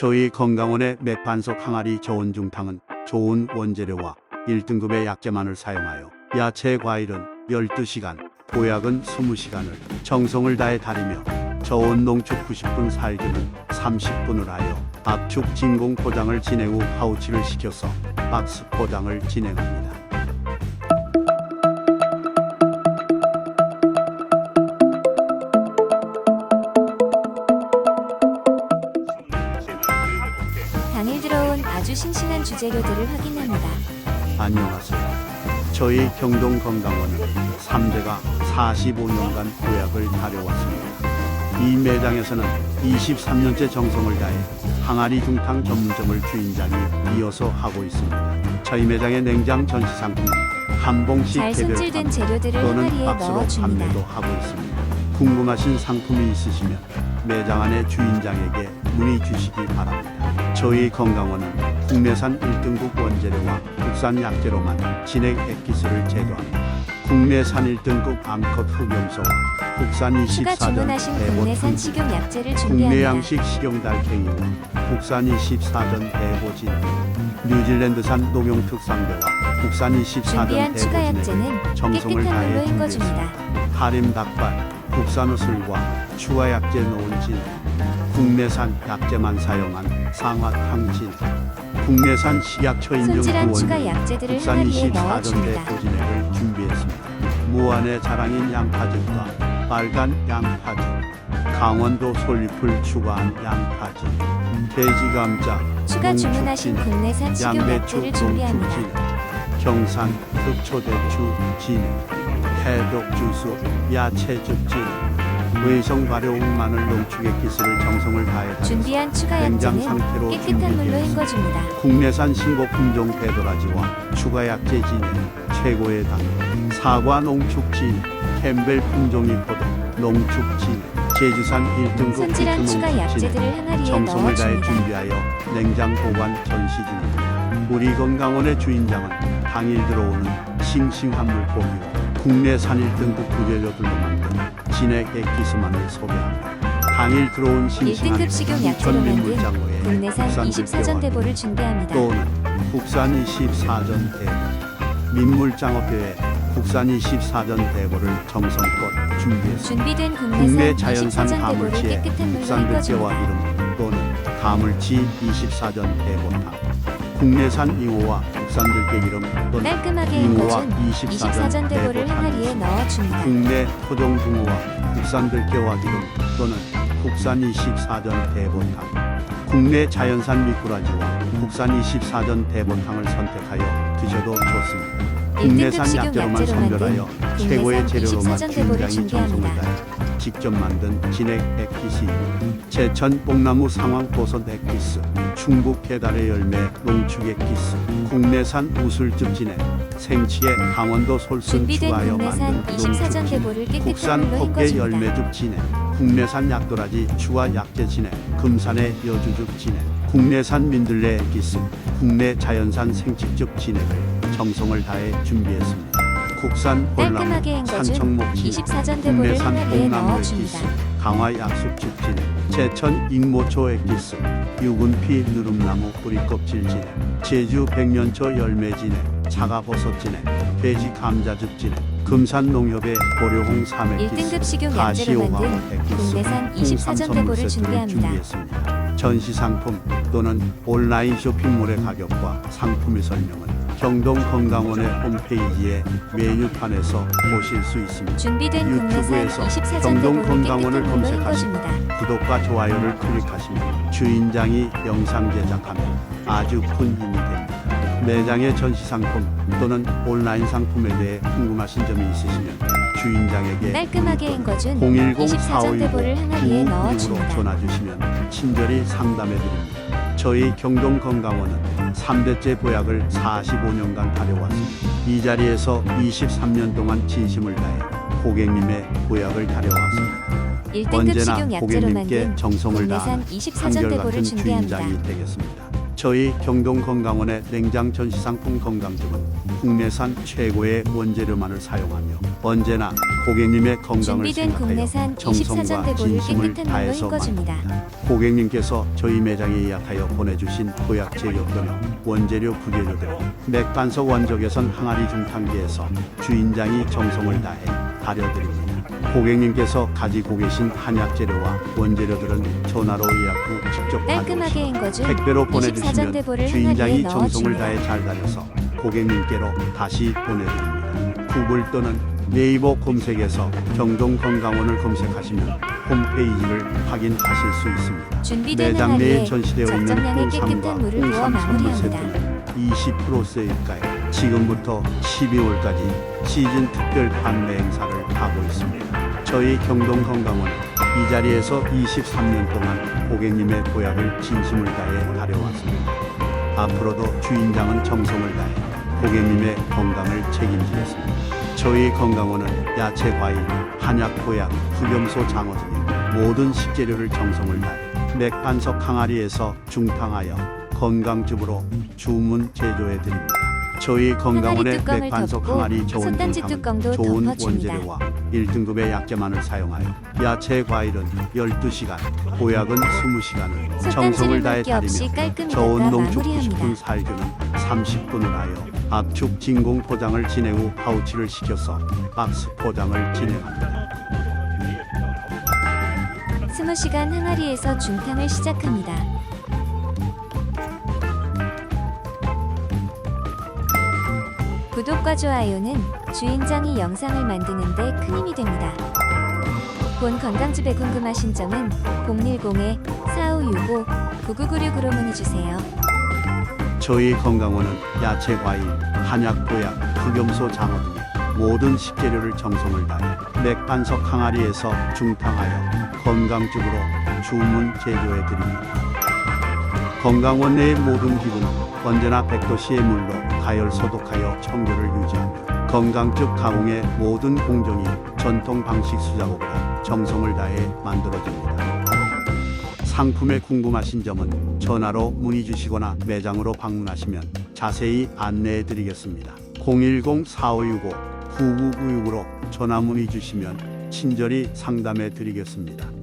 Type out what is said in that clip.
저희 건강원의 맥반석 항아리 저온 중탕은 좋은 원재료와 1등급의 약재만을 사용하여 야채 과일은 12시간, 보약은 20시간을 정성을 다해 다리며 저온 농축 90분 살균은 30분을 하여 압축 진공 포장을 진행 후 파우치를 시켜서 박스 포장을 진행합니다. 아주 싱싱한 주재료들을 확인합니다. 안녕하세요. 저희 경동 건강원은 3대가 45년간 보약을 다려왔습니다. 이 매장에서는 23년째 정성을 다해 항아리 중탕 전문점을 주인장이 이어서 하고 있습니다. 저희 매장의 냉장 전시 상품은 한 봉씩 잘 개별 손질된 재료들을 또는 항아리에 박스로 넣어줍니다. 판매도 하고 있습니다. 궁금하신 상품이 있으시면 매장 안의 주인장에게 문의 주시기 바랍니다. 저희 건강원은 국내산 1등급 원재료와 국산 약재로만 진액 액기스를 제조합니다. 국내산 1등급 암컷 흑염소와 국산 추가 24전 주문하신 대본 국내산 흑 식용 약재를 국내. 양식 식용달팽이와 국산 24전 대보진 뉴질랜드산 녹용 특상대와 국산 24전 준비한 추가 대보진에 정성을 다해 준비했습니다. 하림 닭발, 국산 우슬과 추가 약재 놓은 진, 국내산 약재만 사용한 상화탕진, 국내산 식약처 인증 손질한 추가 구원료, 약재들을 국산 항아리에 24전대 넣어줍니다. 보진액을 준비했습니다. 무안의 자랑인 양파즙과 빨간 양파즙, 강원도 솔잎을 추가한 양파즙, 돼지 감자, 추가 주문하신 농축진, 국내산 식용 양배추 약재를 준비합니다. 농축진, 경산 흑초대추 진, 해독 주수, 야채즙 진, 외성 발효 마늘 농축액 기술을 정성을 다해 준비한 추가 냉장 상태로 깨끗한 물로 준비되었습니다. 헹궈줍니다. 국내산 신고 품종 배도라지와 추가 약재 진액 최고의 당 사과 농축진 캠벨 품종이 포도 농축진 제주산 1등급 손질한 비트 추가 농축진 약재들을 항아리에 정성을 다해 넣어줍니다. 준비하여 냉장 보관 전시 중입니다. 우리 건강원의 주인장은 당일 들어오는 싱싱한 물고기와 국내산 1등급 구재료들로 만든 진액 액기스만을 소개합니다. 당일 들어온 싱싱한 1등급 식용 약재로 만든 국내산 국산 24전 들깨와 대보를 준비합니다. 또는 국산 24전 대보 민물장어뼈에 국산 24전 대보를 정성껏 준비했습니다. 준비된 국내 자연산 24전 대보를 가물치에 깨끗한 물로 국산 들깨와. 기름 또는 가물치 24전 대보탕 국내산 잉어와 국산 들깨 기름 또는 깔끔하게 잉어와 헹궈준 24전 24전 대보를 항아리에 넣어줍니다. 국내 토종 붕어와 국산 들깨와 기름 또는 국산 24전 대보탕 국내 자연산 미꾸라지와 국산 24전 대보탕을 선택하여 드셔도 좋습니다. 1등급 국내산 약재로만 선별하여 최고의 재료로만 24전 대보를 주인장이 정성을. 다해 직접 만든 진액 액기스 제천 뽕나무 상황 버섯 액기스 충북 계달의 열매 농축 액기스 국내산 우술즙 진액 생치에 강원도 솔순 추가하여 만든 24전 농축 국산 헹궈줍니다. 열매즙 진액, 국내산 약도라지 추가 약재 진액, 금산의 여주즙 진액, 국내산 민들레 액기스, 국내 자연산 생치즙 진액을 정성을 다해 준비했습니다. 국산 볼나무, 깔끔하게 헹궈준 산청목 진액, 24전 대보를 국내산 뽕나무 액기스. 강화 약숙즙 진액, 제천 익모초 액기스, 유근피 누름나무 뿌리껍질 진액, 제주 백년초 열매 진액, 차가버섯 진액, 돼지 감자즙 진액, 금산 농협의 고려홍 삼액기스, 1등급 식용 약재로 만든 국내산 24전 대보를. 준비했습니다. 전시 상품 또는 온라인 쇼핑몰의 가격과 상품의 설명은 경동 건강원의 홈페이지에 메뉴판에서 보실 수 있습니다. 준비된 유튜브에서 24전 경동 대보를 건강원을 깨끗한 물로 검색하시고 헹궈줍니다. 구독과 좋아요를 클릭하시면 주인장이 영상 제작하면 아주 큰 힘이 됩니다. 매장의 전시 상품 또는 온라인 상품에 대해 궁금하신 점이 있으시면 주인장에게 깔끔하게 헹궈준 010 24전 대보를 항아리에 459 넣어줍니다. 전화 주시면 친절히 상담해 드립니다. 저희 경동 건강원은 3대째 보약을 45년간 다려왔습니다. 이 자리에서 23년 동안 진심을 다해 고객님의 보약을 다려왔습니다. 1등급 언제나 고객님께 정성을 다하는 24전 대보를 한결같은 준비합니다. 주인장이 되겠습니다. 저희 경동 건강원의 냉장 전시상품 건강즙은 국내산 최고의 원재료만을 사용하며 언제나 고객님의 건강을 준비된 생각하여 국내산 24전 정성과 대보를 진심을 깨끗한 물로 다해서 헹궈줍니다. 만듭니다. 고객님께서 저희 매장에 예약하여 보내주신 보약 또는 원재료 부재료들을 맥반석 원적외선 항아리 중탕기에서 주인장이 정성을 다해 다려드립니다. 고객님께서 가지고 계신 한약 재료와 원재료들은 전화로 예약 후 직접 깔끔하게 가져오시고 헹궈준 택배로 24전 보내주시면 주인장이 정성을. 다해 잘 다려서 고객님께로 다시 보내드립니다. 구글 또는 네이버 검색에서 경동 건강원을 검색하시면 홈페이지를 확인하실 수 있습니다. 매장 내에 전시되어 있는 부어 홍삼 선물. 세트는 20% 세일가에 지금부터 12월까지 시즌 특별 판매 행사를 하고 있습니다. 저희 경동건강원은 이 자리에서 23년 동안 고객님의 보약을 진심을 다해 다려왔습니다. 앞으로도 주인장은 정성을 다해 고객님의 건강을 책임지겠습니다. 저희 건강원은 야채, 과일, 한약, 보약, 흑염소, 장어 등의 모든 식재료를 정성을 다해 맥반석 항아리에서 중탕하여 건강즙으로 주문 제조해 드립니다. 저희 건강원의 덮고 항아리 좋은 뚜껑도 좋은 덮어줍니다. 원재료와 1등급의 약재만을 사용하여 야채, 과일은 12시간, 보약은 20시간을 정성을 다해 다리며 저온 닦아 농축 90분 마무리합니다. 살균은 30분을 하여 압축 진공 포장을 진행 후 파우치를 시켜서 박스 포장을 진행합니다. 20시간 항아리에서 중탕을 시작합니다. 구독과 좋아요는 주인장이 영상을 만드는데 큰 힘이 됩니다. 본 건강즙에 궁금하신 점은 010-4565-9996으로 문의주세요. 저희 건강원은 야채, 과일, 한약, 보약, 흑염소, 장어 등의 모든 식재료를 정성을 다해 맥반석 항아리에서 중탕하여 건강즙으로 주문 제조해 드립니다. 건강원 내의 모든 기구는 언제나 100도씨의 물로 가열 소독하여 청결을 유지하며 건강즙 가공의 모든 공정이 전통 방식 수작업으로 정성을 다해 만들어집니다. 상품에 궁금하신 점은 전화로 문의 주시거나 매장으로 방문하시면 자세히 안내해 드리겠습니다. 010-4565-9996으로 전화 문의 주시면 친절히 상담해 드리겠습니다.